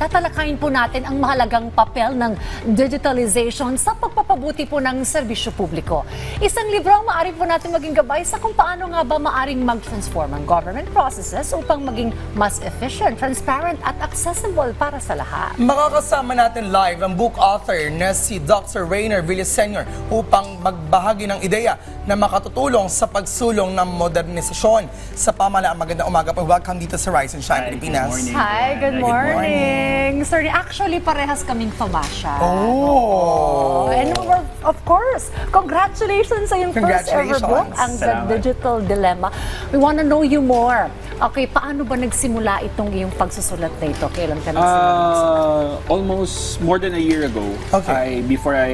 tatalakayin po natin ang mahalagang papel ng digitalization sa pagpapabuti po ng serbisyo publiko. Isang libro ang maaari po natin maging gabay sa kung paano nga ba maaring mag-transform ang government processes upang maging mas efficient, transparent at accessible para sa lahat. Makakasama natin live ang book author na si Dr. Rainer Villaseñor upang magbahagi ng ideya na makatutulong sa pagsulong ng modernisasyon sa pamahalaan. Magandang umaga po. Welcome dito sa Rise and Shine Hi, good Pilipinas. morning. Hi, good Good morning. Sir, actually parehas kaming pamasya. Oh! And we're, of course, congratulations sa yung first ever book, ang The Salamat. Digital Dilemma. We wanna know you more. Okay, paano ba nagsimula itong iyong pagsusulat na ito? Kailan ka nagsimula? Uh, almost more than a year ago, Okay. I before I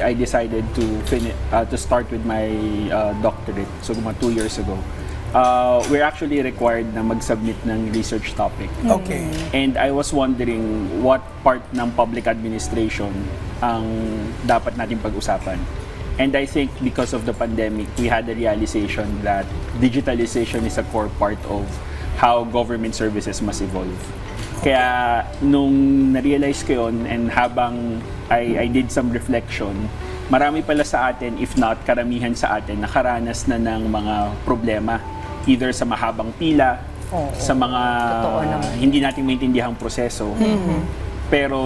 I decided to finish uh, to start with my uh, doctorate, so mga two years ago, uh, we're actually required na mag-submit ng research topic. Okay. And I was wondering what part ng public administration ang dapat natin pag-usapan. And I think because of the pandemic, we had the realization that digitalization is a core part of how government services must evolve. Kaya nung na-realize ko yun and habang I, I did some reflection, marami pala sa atin, if not karamihan sa atin, nakaranas na ng mga problema either sa mahabang pila, Oo. sa mga Totoo naman. hindi natin maintindihan proseso. Pero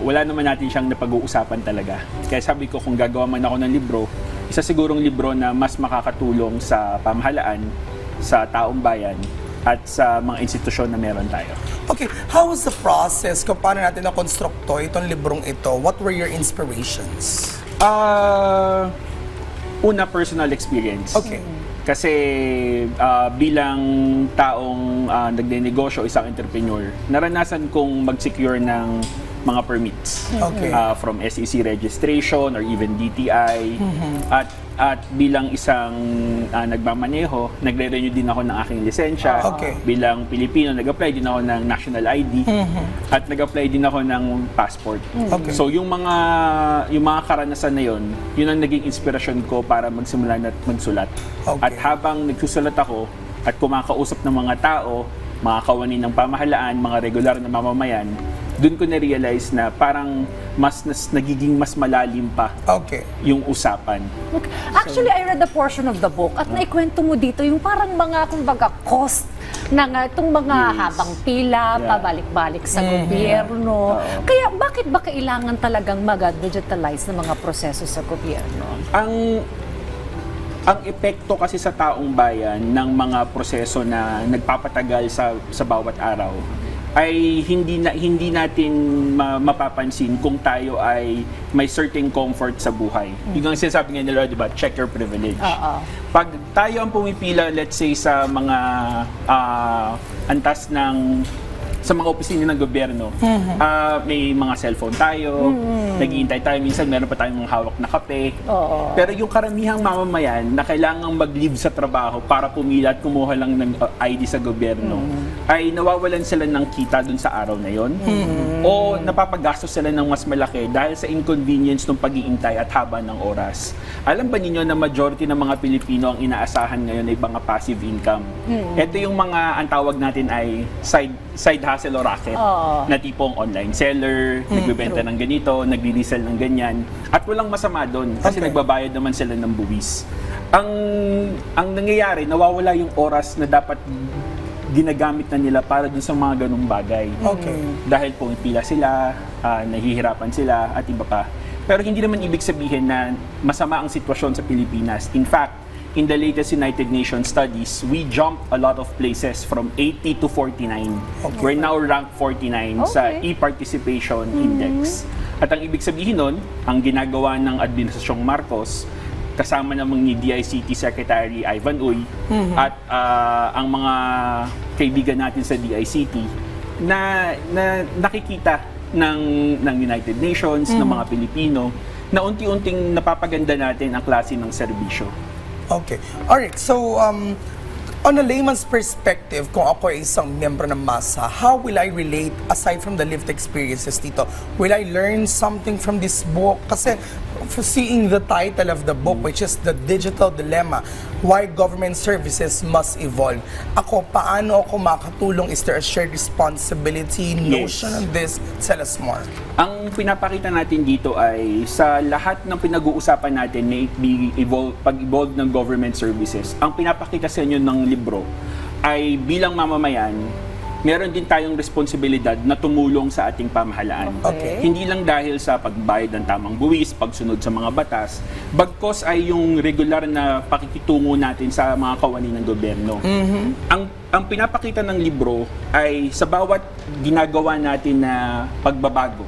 wala naman natin siyang napag-uusapan talaga. Kaya sabi ko kung gagawa man ako ng libro, isa sigurong libro na mas makakatulong sa pamahalaan, sa taong bayan, at sa mga institusyon na meron tayo. Okay, how was the process kung paano natin na-constructo itong librong ito? What were your inspirations? Ah, una personal experience. Okay. Kasi ah, bilang taong uh, nagnenegosyo, isang entrepreneur, naranasan kong mag-secure ng mga permits. Okay. Ah, from SEC registration or even DTI. At at bilang isang ah, nagmamaneho, nagre-renew din ako ng aking lisensya. Okay. Bilang Pilipino, nag-apply din ako ng national ID. At nag-apply din ako ng passport. Okay. So yung mga yung mga karanasan na yon, yun ang naging inspirasyon ko para magsimula at magsulat. Okay. At habang nagsusulat ako at kumakausap ng mga tao, mga kawani ng pamahalaan, mga regular na mamamayan, doon ko na-realize na parang mas, nas, nagiging mas malalim pa Okay. yung usapan. Okay. Actually, I read a portion of the book at naikwento mo dito yung parang mga, kumbaga, cost ng uh, itong mga Yes. habang pila, Yeah. pabalik-balik sa gobyerno. Oo. Kaya bakit ba kailangan talagang mag-digitalize ng mga proseso sa gobyerno? ang ang epekto kasi sa taong bayan ng mga proseso na nagpapatagal sa sa bawat araw ay hindi na hindi natin ma- mapapansin kung tayo ay may certain comfort sa buhay. Yung ang sinasabi nga nila, di ba, check your privilege. Oo. Pag tayo ang pumipila, let's say, sa mga ah, antas ng sa mga opisina ng gobyerno, ah, may mga cellphone tayo, naghihintay tayo, minsan meron pa tayong mga hawak na kape. Oo. Pero yung karamihang mamamayan na kailangang mag-leave sa trabaho para pumila at kumuha lang ng uh, ID sa gobyerno, ay nawawalan sila ng kita dun sa araw na yon o napapagastos sila ng mas malaki dahil sa inconvenience ng pag-iintay at haba ng oras. Alam ba ninyo na majority ng mga Pilipino ang inaasahan ngayon ay mga passive income? Ito yung mga, ang tawag natin ay side side hustle o racket Oo. na tipong online seller, nagbebenta ng ganito, nagdi-resell ng ganyan. At walang masama doon kasi Okay. nagbabayad naman sila ng buwis. Ang ang nangyayari, nawawala yung oras na dapat ginagamit na nila para dun sa mga ganung bagay. Okay. Dahil pumipila sila, ah, nahihirapan sila at iba pa. Pero hindi naman ibig sabihin na masama ang sitwasyon sa Pilipinas. In fact, in the latest United Nations studies, we jumped a lot of places from 80 to 49. Okay. We're now ranked 49 sa Okay. e-participation index. At ang ibig sabihin nun, ang ginagawa ng Administrasyong Marcos, kasama namang ni DICT Secretary Ivan Uy at ah, ang mga kaibigan natin sa DICT na, na nakikita ng, ng United Nations, ng mga Pilipino, na unti-unting napapaganda natin ang klase ng serbisyo. Okay. Alright, so um, on a layman's perspective, kung ako ay isang miyembro ng masa, how will I relate aside from the lived experiences dito? Will I learn something from this book? Kasi seeing the title of the book, which is The Digital Dilemma, why government services must evolve. Ako, paano ako makatulong? Is there a shared responsibility notion on this? Tell us more. Ang pinapakita natin dito ay sa lahat ng pinag-uusapan natin na evolve, pag-evolve ng government services, ang pinapakita sa inyo ng libro ay bilang mamamayan, meron din tayong responsibilidad na tumulong sa ating pamahalaan. Okay. Hindi lang dahil sa pagbayad ng tamang buwis, pagsunod sa mga batas, bagkos ay yung regular na pakikitungo natin sa mga kawani ng gobyerno. Ang ang pinapakita ng libro ay sa bawat ginagawa natin na pagbabago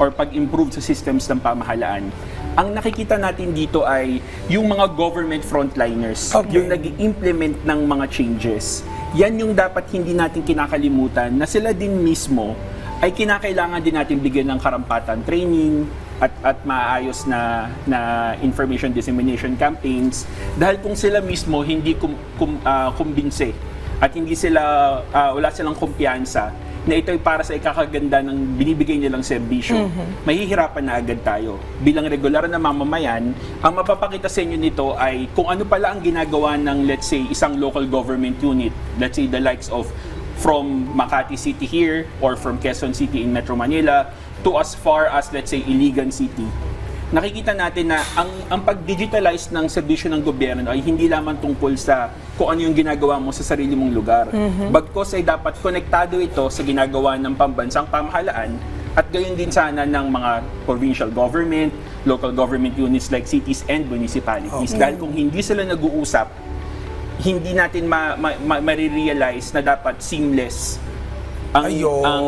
or pag-improve sa systems ng pamahalaan, ang nakikita natin dito ay yung mga government frontliners, Okay. yung nag implement ng mga changes. Yan yung dapat hindi natin kinakalimutan na sila din mismo ay kinakailangan din natin bigyan ng karampatan training at at maayos na na information dissemination campaigns. Dahil kung sila mismo hindi kum, kum, ah, kumbinse at hindi sila ah, wala silang kumpiyansa na ito ay para sa ikakaganda ng binibigay nilang serbisyo, mahihirapan na agad tayo. Bilang regular na mamamayan, ang mapapakita sa inyo nito ay kung ano pala ang ginagawa ng, let's say, isang local government unit, let's say the likes of from Makati City here or from Quezon City in Metro Manila to as far as, let's say, Iligan City nakikita natin na ang ang pag-digitalize ng serbisyo ng gobyerno ay hindi lamang tungkol sa kung ano yung ginagawa mo sa sarili mong lugar. Bagkos ay dapat konektado ito sa ginagawa ng pambansang pamahalaan at gayon din sana ng mga provincial government, local government units like cities and municipalities. Dahil kung hindi sila nag-uusap, hindi natin ma, ma, ma- marirealize na dapat seamless ang, Ayun. ang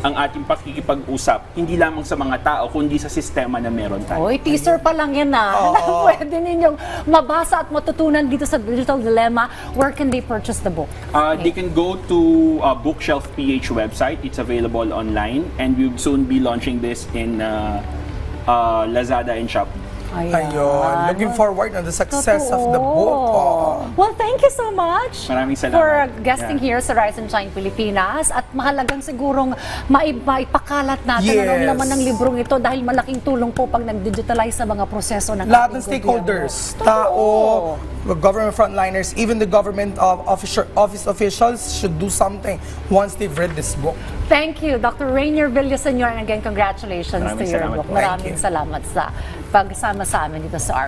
ang ating pakikipag-usap hindi lamang sa mga tao kundi sa sistema na meron tayo. Oy, teaser pa lang yan na. Oo. Pwede ninyong mabasa at matutunan dito sa Digital Dilemma. Where can they purchase the book? Uh, They can go to uh, Bookshelf PH website. It's available online and we'll soon be launching this in uh, uh, Lazada and Shopee. Ayun. Looking forward on the success of the Totoo. book. Oo. Well, thank you so much Maraming salamat. for guesting Yeah. here sa Rise and Shine Pilipinas at mahalagang sigurong mai- maipakalat natin ano ang Yes. laman ng librong ito dahil malaking tulong po pag nag-digitalize sa mga proseso ng Lahat ating ng stakeholders, gobyerno. tao, Totoo. government frontliners, even the government of officer, office officials should do something once they've read this book. Thank you, Dr. Rainier Villasenor, and again, congratulations Maraming to your salamat book. po. Maraming Thank you. salamat sa pagsama sa amin dito sa